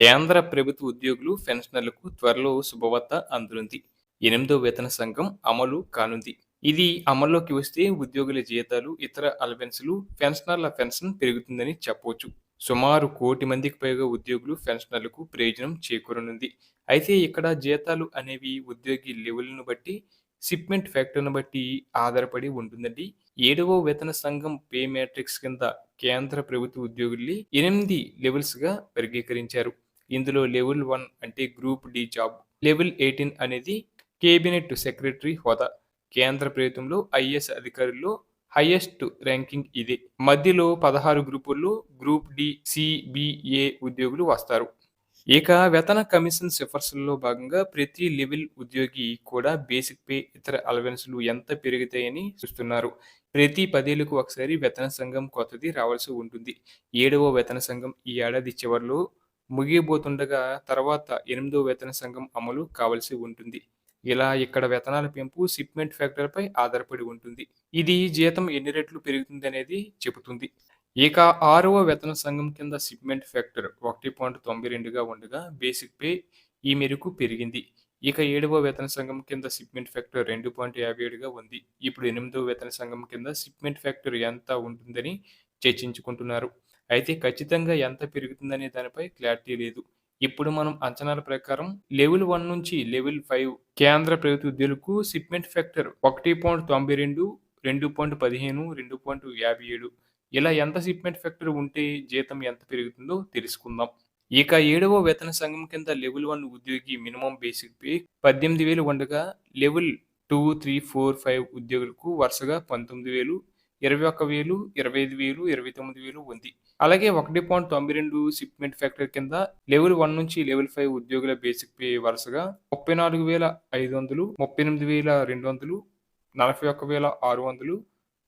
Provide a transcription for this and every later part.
కేంద్ర ప్రభుత్వ ఉద్యోగులు పెన్షనర్లకు త్వరలో శుభవార్త అందునుంది ఎనిమిదో వేతన సంఘం అమలు కానుంది. ఇది అమల్లోకి వస్తే ఉద్యోగుల జీతాలు ఇతర అలవెన్సులు పెన్షనర్ల పెన్షన్ పెరుగుతుందని చెప్పవచ్చు సుమారు కోటి మందికి పైగా ఉద్యోగులు పెన్షనర్లకు ప్రయోజనం చేకూరనుంది. అయితే ఇక్కడ జీతాలు అనేవి ఉద్యోగి లెవెల్ను బట్టి షిప్మెంట్ ఫ్యాక్టర్ను బట్టి ఆధారపడి ఉంటుందండి. ఏడవ వేతన సంఘం పే మ్యాట్రిక్స్ కింద కేంద్ర ప్రభుత్వ ఉద్యోగుల్ని ఎనిమిది లెవెల్స్గా వర్గీకరించారు. ఇందులో లెవెల్ వన్ అంటే group D job. Level eighteen అనేది కేబినెట్ సెక్రటరీ హోదా. కేంద్ర ప్రభుత్వంలో ఐఎస్ అధికారుల్లో హైయెస్ట్ ర్యాంకింగ్ ఇదే. మధ్యలో పదహారు గ్రూపుల్లో గ్రూప్ డి సిబిఏ ఉద్యోగులు వస్తారు. ఇక వేతన కమిషన్ సిఫార్సుల్లో భాగంగా ప్రతి లెవెల్ ఉద్యోగి కూడా బేసిక్ పే ఇతర అలవెన్స్లు ఎంత పెరుగుతాయని చూస్తున్నారు. ప్రతి పదేళ్ళకు ఒకసారి వేతన సంఘం కొత్తది రావాల్సి ఉంటుంది. ఏడవ వేతన సంఘం ఈ ఏడాది చివరిలో ముగియబోతుండగా తర్వాత ఎనిమిదో వేతన సంఘం అమలు కావలసి ఉంటుంది. ఇలా ఇక్కడ వేతనాల పెంపు షిప్మెంట్ ఫ్యాక్టర్పై ఆధారపడి ఉంటుంది. ఇది జీతం ఎన్ని రెట్లు పెరుగుతుంది అనేది చెబుతుంది. ఇక ఆరవ వేతన సంఘం కింద షిప్మెంట్ ఫ్యాక్టర్ ఒకటి పాయింట్ తొంభై రెండుగా ఉండగా బేసిక్ పే ఈ మేరకు పెరిగింది. ఇక ఏడవ వేతన సంఘం కింద షిప్మెంట్ ఫ్యాక్టర్ రెండు పాయింట్ యాభై ఏడుగా ఉంది. ఇప్పుడు ఎనిమిదవ వేతన సంఘం కింద షిప్మెంట్ ఫ్యాక్టర్ ఎంత ఉంటుందని చర్చించుకుంటున్నారు. అయితే ఖచ్చితంగా ఎంత పెరుగుతుందనే దానిపై క్లారిటీ లేదు. ఇప్పుడు మనం అంచనాల ప్రకారం లెవెల్ వన్ నుంచి లెవెల్ ఫైవ్ కేంద్ర ప్రభుత్వ ఉద్యోగులకు షిప్మెంట్ ఫ్యాక్టర్ ఒకటి పాయింట్ తొంభై రెండు రెండు పాయింట్ పదిహేను రెండు పాయింట్ యాభై ఏడు. ఇలా ఎంత షిప్మెంట్ ఫ్యాక్టర్ ఉంటే జీతం ఎంత పెరుగుతుందో తెలుసుకుందాం. ఇక ఏడవ వేతన సంఘం కింద లెవెల్ వన్ ఉద్యోగి మినిమం బేసిక్ పే పద్దెనిమిది వేలు ఉండగా level two three four five ఉద్యోగులకు వరుసగా పంతొమ్మిది వేలు ఇరవై ఒక్క వేలు ఇరవై ఐదు వేలు ఇరవై తొమ్మిది వేలు ఉంది. అలాగే ఒకటి పాయింట్ తొంభై రెండు షిప్మెంట్ ఫ్యాక్టర్ కింద లెవెల్ వన్ నుంచి లెవెల్ ఫైవ్ ఉద్యోగుల బేసిక్ పే వరుసగా ముప్పై నాలుగు వేల ఐదు వందలు ముప్పై ఎనిమిది వేల రెండు వందలు నలభై ఒక్క వేల ఆరు వందలు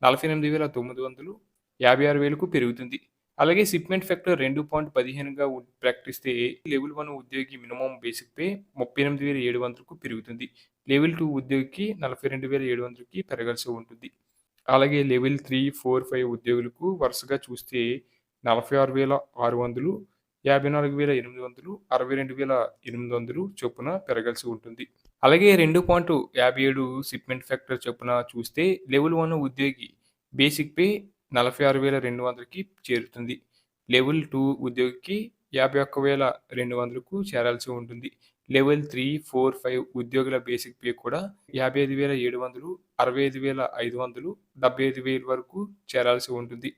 నలభై ఎనిమిది వేల తొమ్మిది వందలు యాభై ఆరు వేలకు పెరుగుతుంది. అలాగే షిప్మెంట్ ఫ్యాక్టర్ రెండు పాయింట్ పదిహేనుగా ప్రకటిస్తే లెవెల్ వన్ ఉద్యోగి మినిమం బేసిక్ పే ముప్పై ఎనిమిది వేల ఏడు వందలకు పెరుగుతుంది. లెవెల్ టూ ఉద్యోగికి నలభై రెండు వేల ఏడు వందలకి పెరగాల్సి ఉంటుంది. అలాగే లెవెల్ త్రీ ఫోర్ ఫైవ్ ఉద్యోగులకు వరుసగా చూస్తే నలభై ఆరు వేల ఆరు వందలు యాభై నాలుగు వేల ఎనిమిది వందలు అరవై రెండు వేల ఎనిమిది వందలు చొప్పున పెరగాల్సి ఉంటుంది. అలాగే రెండు పాయింట్ యాభై ఏడు సిప్మెంట్ ఫ్యాక్టర్ చొప్పున చూస్తే లెవెల్ వన్ ఉద్యోగి బేసిక్ పే నలభై ఆరు వేల రెండు వందలకి చేరుతుంది. లెవెల్ టూ ఉద్యోగికి యాభై ఒక్క వేల రెండు వందలకు చేరాల్సి ఉంటుంది. లెవెల్ త్రీ ఫోర్ ఫైవ్ ఉద్యోగుల బేసిక్ పే కూడా యాభై ఐదు వేల ఏడు వందలు అరవై ఐదు వేల ఐదు వందలు డెబ్బై ఐదు వేల వరకు చేరాల్సి ఉంటుంది.